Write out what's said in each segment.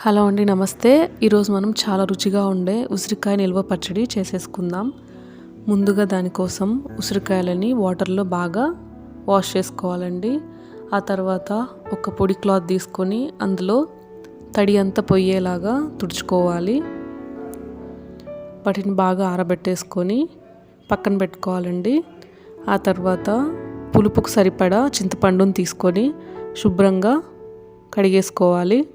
Hello అండి నమస్తే. ఈరోజు మనం చాలా రుచిగా ఉండే ఉసిరికాయ నిల్వ పచ్చడి చేసేసుకుందాం. ముందుగా దానికోసం ఉసిరికాయలని వాటర్లో బాగా వాష్ చేసుకోవాలండి. ఆ తర్వాత ఒక పొడి క్లాత్ తీసుకొని అందులో తడి అంతా పొయ్యేలాగా తుడుచుకోవాలి. వాటిని బాగా ఆరబెట్టేసుకొని పక్కన పెట్టుకోవాలండి. ఆ తర్వాత పులుపుకు సరిపడా చింతపండును తీసుకొని శుభ్రంగా కడిగేసుకోవాలి.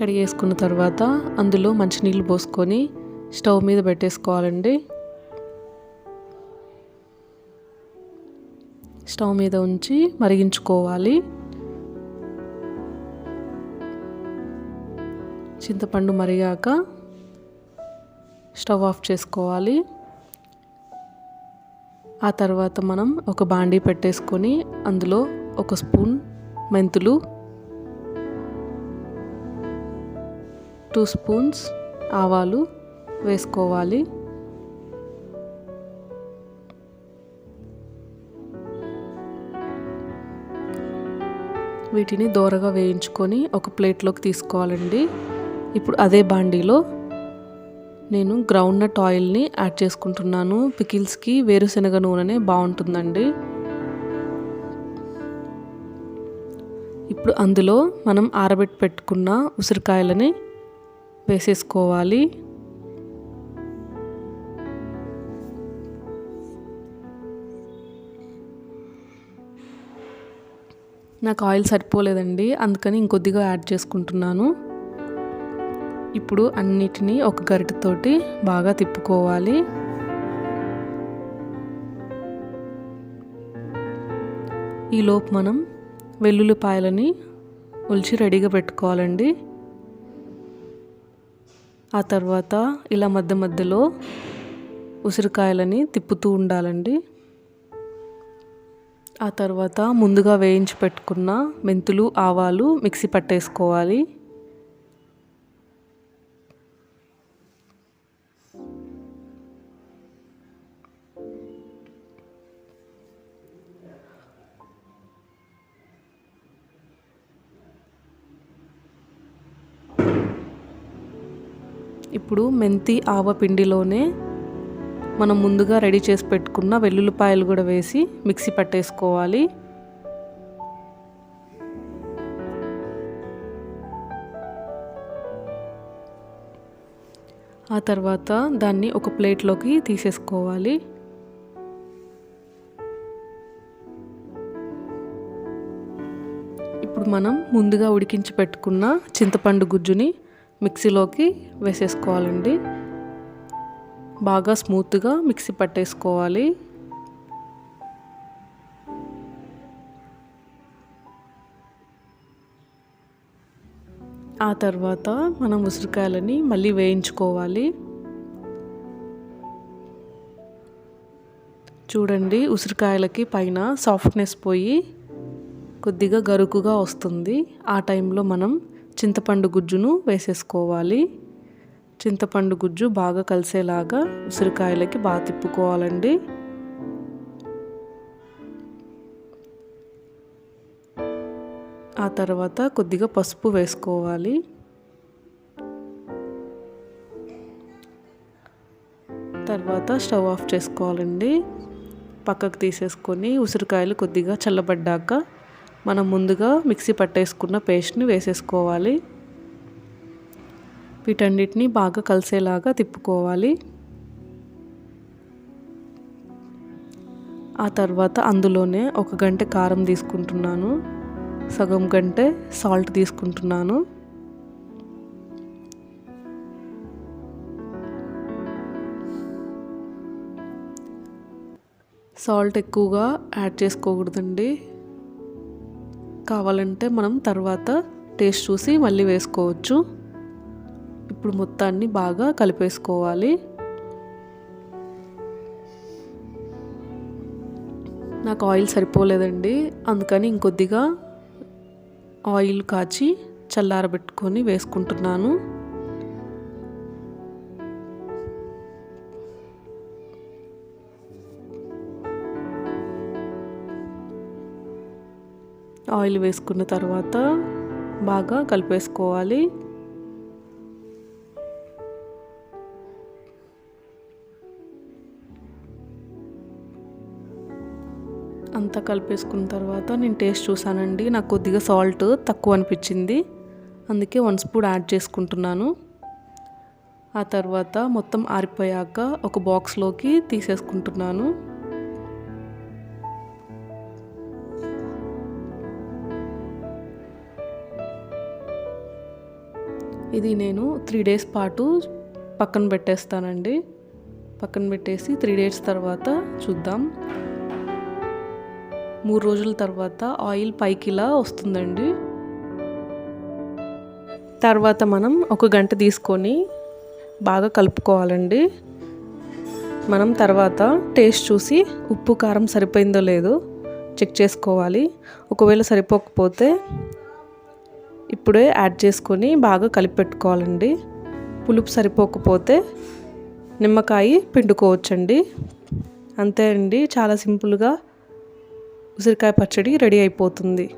కడిగేసుకున్న తర్వాత అందులో మంచినీళ్ళు పోసుకొని స్టవ్ మీద పెట్టేసుకోవాలండి. స్టవ్ మీద ఉంచి మరిగించుకోవాలి. చింతపండు మరిగాక స్టవ్ ఆఫ్ చేసుకోవాలి. ఆ తర్వాత మనం ఒక బాండీ పెట్టేసుకొని అందులో ఒక స్పూన్ మెంతులు టూ స్పూన్స్ ఆవాలు వేసుకోవాలి. వీటిని దోరగా వేయించుకొని ఒక ప్లేట్లోకి తీసుకోవాలండి. ఇప్పుడు అదే బాండీలో నేను గ్రౌండ్ నట్ ఆయిల్ని యాడ్ చేసుకుంటున్నాను. పికిల్స్కి వేరుశనగ నూనెనే బాగుంటుందండి. ఇప్పుడు అందులో మనం ఆరబెట్టి పెట్టుకున్న ఉసిరికాయలని వేసేసుకోవాలి. నాకు ఆయిల్ సరిపోలేదండి అందుకని ఇంకొద్దిగా యాడ్ చేసుకుంటున్నాను. ఇప్పుడు అన్నిటినీ ఒక గరిటతోటి బాగా తిప్పుకోవాలి. ఈలోపు మనం వెల్లుల్లిపాయలని ఒలిచి రెడీగా పెట్టుకోవాలండి. ఆ తర్వాత ఇలా మధ్య మధ్యలో ఉసిరికాయలని తిప్పుతూ ఉండాలండి. ఆ తర్వాత ముందుగా వేయించి పెట్టుకున్న మెంతులు ఆవాలు మిక్సీ పట్టేసుకోవాలి. ఇప్పుడు మెంతి ఆవ పిండిలోనే మనం ముందుగా రెడీ చేసి పెట్టుకున్న వెల్లుల్లిపాయలు కూడా వేసి మిక్సీ పట్టేసుకోవాలి. ఆ తర్వాత దాన్ని ఒక ప్లేట్లోకి తీసేసుకోవాలి. ఇప్పుడు మనం ముందుగా ఉడికించి పెట్టుకున్న చింతపండు గుజ్జుని మిక్సీలోకి వేసేసుకోవాలండి. బాగా స్మూత్గా మిక్సీ పట్టేసుకోవాలి. ఆ తర్వాత మనం ఉసిరికాయలని మళ్ళీ వేయించుకోవాలి. చూడండి ఉసిరికాయలకి పైన సాఫ్ట్నెస్ పోయి కొద్దిగా గరుకుగా వస్తుంది. ఆ టైంలో మనం చింతపండు గుజ్జును వేసేసుకోవాలి. చింతపండు గుజ్జు బాగా కలిసేలాగా ఉసిరికాయలకి బాగా తిప్పుకోవాలండి. ఆ తర్వాత కొద్దిగా పసుపు వేసుకోవాలి. తర్వాత స్టవ్ ఆఫ్ చేసుకోవాలండి. పక్కకు తీసేసుకొని ఉసిరికాయలు కొద్దిగా చల్లబడ్డాక మనం ముందుగా మిక్సీ పట్టేసుకున్న పేస్ట్ని వేసేసుకోవాలి. వీటన్నిటిని బాగా కలిసేలాగా తిప్పుకోవాలి. ఆ తర్వాత అందులోనే ఒక గంట కారం తీసుకుంటున్నాను. సగం గంటే సాల్ట్ తీసుకుంటున్నాను. సాల్ట్ ఎక్కువగా యాడ్ చేసుకోకూడదండి. కావాలంటే మనం తర్వాత టేస్ట్ చూసి మళ్ళీ వేసుకోవచ్చు. ఇప్పుడు మొత్తాన్ని బాగా కలిపేసుకోవాలి. నాకు ఆయిల్ సరిపోలేదండి. అందుకని ఇంకొద్దిగా ఆయిల్ కాచి చల్లారబెట్టుకొని వేసుకుంటున్నాను. ఆయిల్ వేసుకున్న తర్వాత బాగా కలిపేసుకోవాలి. అంతా కలిపేసుకున్న తర్వాత నేను టేస్ట్ చూసానండి నాకు కొద్దిగా సాల్ట్ తక్కువ అనిపించింది. అందుకే వన్ స్పూన్ యాడ్ చేసుకుంటున్నాను. ఆ తర్వాత మొత్తం ఆరిపోయాక ఒక బాక్స్లోకి తీసేసుకుంటున్నాను. ఇది నేను త్రీ డేస్ పాటు పక్కన పెట్టేస్తానండి. పక్కన పెట్టేసి త్రీ డేస్ తర్వాత చూద్దాం. మూడు రోజుల తర్వాత ఆయిల్ పైకి ఇలా వస్తుందండి. తర్వాత మనం ఒక గంట తీసుకొని బాగా కలుపుకోవాలండి. మనం తర్వాత టేస్ట్ చూసి ఉప్పు కారం సరిపోయిందో లేదో చెక్ చేసుకోవాలి. ఒకవేళ సరిపోకపోతే ఇప్పుడే యాడ్ చేసుకొని బాగా కలిపి పెట్టుకోవాలండి పులుపు సరిపోకపోతే నిమ్మకాయ పిండుకోవచ్చండి. అంతే అండి చాలా సింపుల్గా ఉసిరికాయ పచ్చడి రెడీ అయిపోతుంది.